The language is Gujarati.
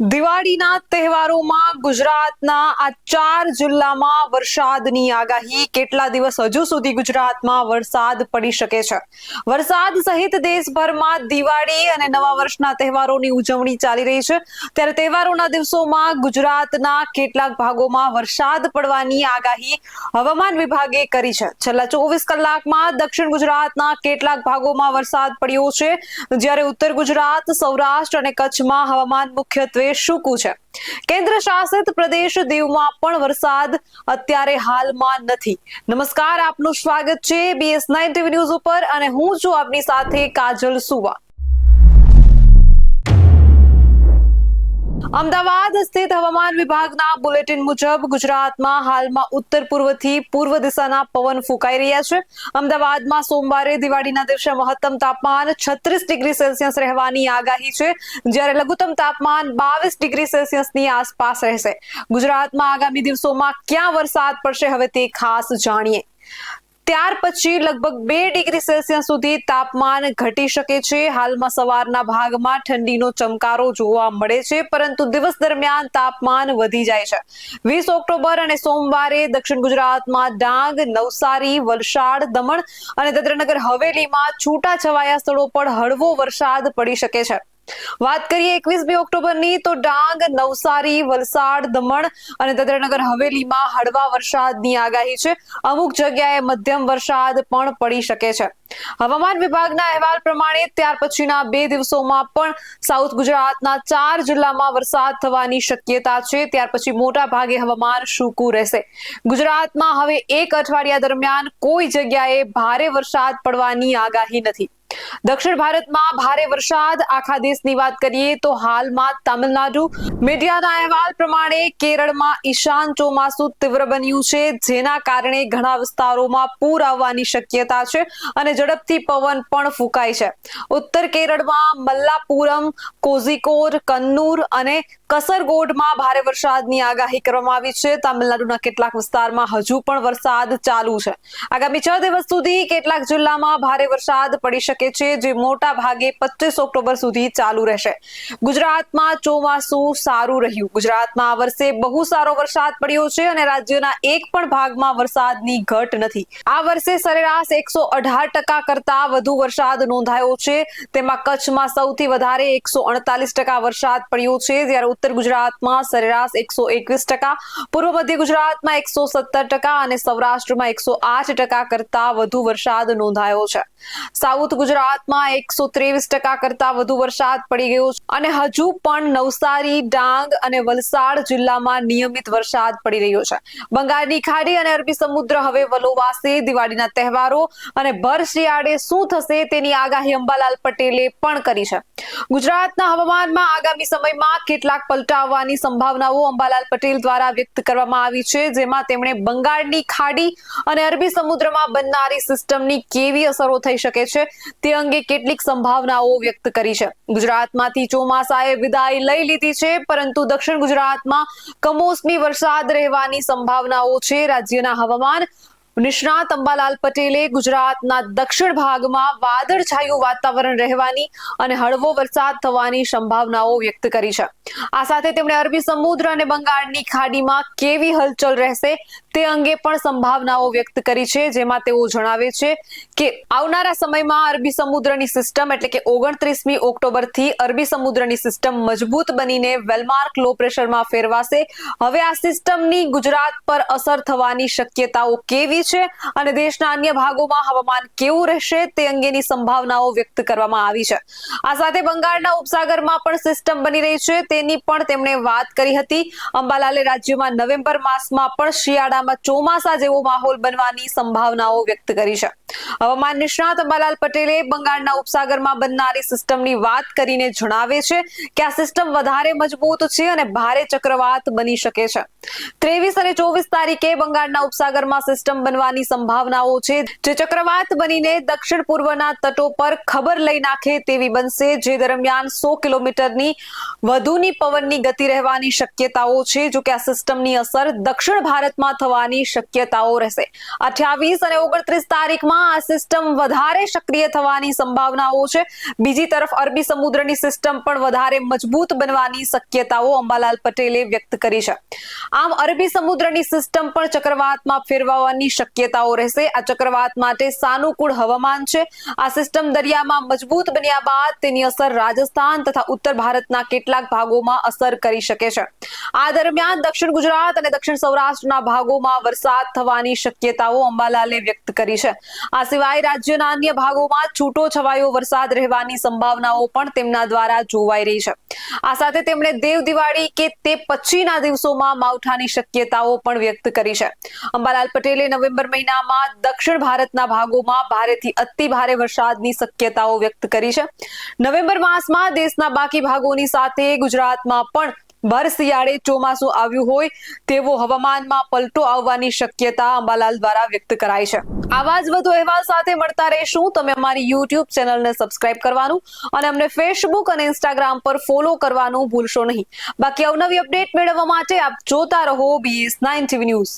દિવાળીના તહેવારોમાં ગુજરાતના આ ચાર જિલ્લામાં વરસાદની આગાહી. કેટલા દિવસ હજુ સુધી ગુજરાતમાં વરસાદ પડી શકે છે? વરસાદ સહિત દેશભરમાં દિવાળી અને નવા વર્ષના તહેવારોની ઉજવણી ચાલી રહી છે. ત્યારે તહેવારોના દિવસોમાં ગુજરાતના કેટલાક ભાગોમાં વરસાદ પડવાની આગાહી હવામાન વિભાગે કરી છે. છેલ્લા ચોવીસ કલાકમાં દક્ષિણ ગુજરાતના કેટલાક ભાગોમાં વરસાદ પડ્યો છે. જ્યારે ઉત્તર ગુજરાત, સૌરાષ્ટ્ર અને કચ્છમાં હવામાન મુખ્યત્વે સૂકું છે. કેન્દ્ર શાસિત પ્રદેશ દીવમાં પણ વરસાદ અત્યારે હાલમાં નથી. નમસ્કાર, આપનું સ્વાગત છે બીએસ નાઇન ટીવી ન્યૂઝ ઉપર અને હું છું આપની સાથે કાજલ સુવા. અમદાવાદ સ્થિત હવામાન વિભાગના બુલેટિન મુજબ ગુજરાતમાં હાલમાં ઉત્તર પૂર્વથી પૂર્વ દિશાના પવન ફૂંકાઈ રહ્યા છે. અમદાવાદમાં સોમવારે દિવાળીના દિવસે મહત્તમ તાપમાન છત્રીસ ડિગ્રી સેલ્સિયસ રહેવાની આગાહી છે. જ્યારે લઘુત્તમ તાપમાન બાવીસ ડિગ્રી સેલ્સિયસની આસપાસ રહેશે. ગુજરાતમાં આગામી દિવસોમાં ક્યાં વરસાદ પડશે, હવે તે ખાસ જાણીએ. ત્યાર પછી લગભગ બે ડિગ્રી સેલ્સિયસ સુધી તાપમાન ઘટી શકે છે. હાલમાં સવારના ભાગમાં ઠંડીનો ચમકારો જોવા મળે છે, પરંતુ દિવસ દરમિયાન તાપમાન વધી જાય છે. વીસ ઓક્ટોબર અને સોમવારે દક્ષિણ ગુજરાતમાં ડાંગ, નવસારી, વલસાડ, દમણ અને દાદરાનગર હવેલીમાં છૂટા છવાયા સ્થળો પર હળવો વરસાદ પડી શકે છે. વાત કરીએ એકવીસમી ઓક્ટોબરની તો ડાંગ, નવસારી, વલસાડ, દમણ અને દાદરાનગર હવેલીમાં હળવા વરસાદની આગાહી છે. અમુક જગ્યાએ મધ્યમ વરસાદ પણ પડી શકે છે. હવામાન વિભાગના અહેવાલ પ્રમાણે ત્યાર પછીના બે દિવસોમાં પણ સાઉથ ગુજરાતના ચાર જિલ્લામાં વરસાદ થવાની શક્યતા છે. ત્યાર પછી મોટા ભાગે હવામાન સૂકું રહેશે. ગુજરાતમાં હવે એક અઠવાડિયા દરમિયાન કોઈ જગ્યાએ ભારે વરસાદ પડવાની આગાહી નથી. દક્ષિણ ભારતમાં ભારે વરસાદ. આખા દેશની વાત કરીએ તો હાલમાં તમિલનાડુ. મીડિયાના અહેવાલ પ્રમાણે કેરળમાં ઈશાન ચોમાસું તીવ્ર બન્યું છે, જેના કારણે ઘણા વિસ્તારોમાં પૂર આવવાની શક્યતા છે અને ઝડપથી પવન પણ ફૂંકાય છે. ઉત્તર કેરળમાં મલ્લાપુરમ, કોઝિકોડ, કન્નૂર અને કસરગોડમાં ભારે વરસાદની આગાહી કરવામાં આવી છે. તમિલનાડુના કેટલાક વિસ્તારમાં હજુ પણ વરસાદ ચાલુ છે. આગામી છ દિવસ સુધી કેટલાક જિલ્લામાં ભારે વરસાદ પડી શકે છે, જે મોટા ભાગે પચીસ ઓક્ટોબર સુધી ચાલુ રહેશે. ગુજરાતમાં ચોમાસું સારું રહ્યું. ગુજરાતમાં આ વર્ષે બહુ સારો વરસાદ પડ્યો છે અને રાજ્યના એક પણ ભાગમાં વરસાદની ઘટ નથી. આ વર્ષે સરેરાશ એકસો અઢાર ટકા કરતા વધુ વરસાદ નોંધાયો છે. તેમાં કચ્છમાં સૌથી વધારે એકસો અડતાલીસ ટકા વરસાદ પડ્યો છે. જ્યારે ઉત્તર ગુજરાતમાં સરેરાશ એકસો એકવીસ ટકા, પૂર્વ મધ્ય ગુજરાતમાં એકસો સત્તર ટકા અને સૌરાષ્ટ્રમાં એકસો આઠ ટકા કરતા વધુ વરસાદ નોંધાયો છે. સાઉથ ગુજરાતમાં એકસો ત્રેવીસ ટકા કરતા વધુ વરસાદ પડી ગયો છે અને હજુ પણ નવસારી, ડાંગ અને વલસાડ જિલ્લામાં નિયમિત વરસાદ પડી રહ્યો છે. બંગાળની ખાડી અને અરબી સમુદ્ર હવે વલોવાશે, દિવાળીના તહેવારો અને ભર શિયાળે શું થશે તેની આગાહી અંબાલાલ પટેલે પણ કરી છે. ગુજરાતના હવામાનમાં આગામી સમયમાં કેટલાક પલટાવવાની સંભાવનાઓ અંબાલાલ પટેલ દ્વારા વ્યક્ત કરવામાં આવી છે, જેમાં તેમણે બંગાળની ખાડી અને અરબી સમુદ્રમાં બનનારી સિસ્ટમની કેવી અસરો થઈ શકે છે, તે અંગે કેટલીક સંભાવનાઓ વ્યક્ત કરી છે. ગુજરાતમાંથી ચોમાસાએ વિદાય લઈ લીધી છે, પરંતુ દક્ષિણ ગુજરાતમાં કમોસમી વરસાદ રહેવાની સંભાવનાઓ છે. રાજ્યના હવામાન નિષ્ણાત અંબાલાલ પટેલે ગુજરાતના દક્ષિણ ભાગમાં વાદળછાયું વાતાવરણ રહેવાની અને હળવો વરસાદ થવાની સંભાવનાઓ વ્યક્ત કરી છે. આ સાથે તેમણે અરબી સમુદ્ર અને બંગાળની ખાડીમાં કેવી હલચલ રહેશે તે અંગે પણ સંભાવનાઓ વ્યક્ત કરી છે, જેમાં તેઓ જણાવે છે કે આવનારા સમયમાં અરબી સમુદ્રની સિસ્ટમ એટલે કે ઓગણત્રીસમી ઓક્ટોબરથી અરબી સમુદ્રની સિસ્ટમ મજબૂત બનીને વેલમાર્ક લો પ્રેશરમાં ફેરવાશે. હવે આ સિસ્ટમની ગુજરાત પર અસર થવાની શક્યતાઓ કેવી છે અને દેશના અન્ય ભાગોમાં હવામાન કેવું રહેશે તે અંગેની સંભાવનાઓ વ્યક્ત કરવામાં આવી છે. આ સાથે બંગાળના ઉપસાગરમાં પણ સિસ્ટમ બની રહી છે. તેની પણ તેમણે વાત કરી હતી. અંબાલાલે રાજ્યમાં નવેમ્બર માસમાં પણ શિયાળામાં ચોમાસા જેવો માહોલ બનવાની સંભાવનાઓ વ્યક્ત કરી છે. હવામાન નિષ્ણાત અંબાલાલ પટેલે બંગાળના ઉપસાગરમાં બનનારી સિસ્ટમની વાત કરીને જણાવે છે કે આ સિસ્ટમ વધારે મજબૂત છે અને ભારે ચક્રવાત બની શકે છે. ત્રેવીસ અને ચોવીસ તારીખે બંગાળના ઉપસાગરમાં સિસ્ટમ બનવાની સંભાવનાઓ છે. જે ચક્રવાત બનીને દક્ષિણ પૂર્વના તટો પર ખબર લઈ નાખે તેવી બનશે, જે દરમિયાન સો કિલોમીટરની વધુની પવનની ગતિ રહેવાની શક્યતાઓ છે, જો કે આ સિસ્ટમની અસર દક્ષિણ ભારતમાં થવાની શક્યતાઓ રહેશે. અઠ્યાવીસ અને ઓગણત્રીસ તારીખમાં આ સિસ્ટમ વધારે સક્રિય થવાની સંભાવનાઓ છે. બીજી તરફ અરબી સમુદ્રની સિસ્ટમ પણ વધારે મજબૂત બનવાની શક્યતાઓ અંબાલાલ પટેલે વ્યક્ત કરી છે. આમ, અરબી સમુદ્રની સિસ્ટમ પણ ચક્રવાતમાં ફેરવાવાની શક્યતાઓ રહેશે. આ ચક્રવાત માટે સાનુકૂળ હવામાન છે. આ સિસ્ટમ દરિયામાં મજબૂત બન્યા બાદ તેની અસર રાજસ્થાન તથા ઉત્તર ભારતના કેટલાક ભાગોમાં અસર કરી શકે છે. આ દરમિયાન દક્ષિણ ગુજરાત અને દક્ષિણ સૌરાષ્ટ્રના ભાગોમાં વરસાદ થવાની શક્યતાઓ અંબાલાલે વ્યક્ત કરી છે. આ સિવાય રાજ્યના અન્ય ભાગોમાં છૂટો છવાયો વરસાદ રહેવાની સંભાવનાઓ પણ તેમના દ્વારા જોવાઈ રહી છે. આ સાથે તેમણે દેવ દિવાળી કે તે પછીના દિવસોમાં માવઠાની શક્યતાઓ પણ વ્યક્ત કરી છે. અંબાલાલ પટેલે નવેમ્બર મહિનામાં દક્ષિણ ભારતના ભાગોમાં ભારેથી અતિ ભારે વરસાદની શક્યતાઓ વ્યક્ત કરી છે. નવેમ્બર માસમાં દેશના બાકી ભાગોની સાથે ગુજરાતમાં પણ ભર શિયાળે ચોમાસું આવ્યું હોય તેવો હવામાનમાં પલટો આવવાની શક્યતા અંબાલાલ દ્વારા વ્યક્ત કરાઈ છે. આવા જ વધુ અહેવાલ સાથે મળતા રહેશું. તમે અમારી યુટ્યુબ ચેનલને સબસ્ક્રાઇબ કરવાનું અને અમને ફેસબુક અને ઇન્સ્ટાગ્રામ પર ફોલો કરવાનું ભૂલશો નહીં. બાકી અવનવી અપડેટ મેળવવા માટે આપ જોતા રહો બીએસ નાઇન ટીવી ન્યૂઝ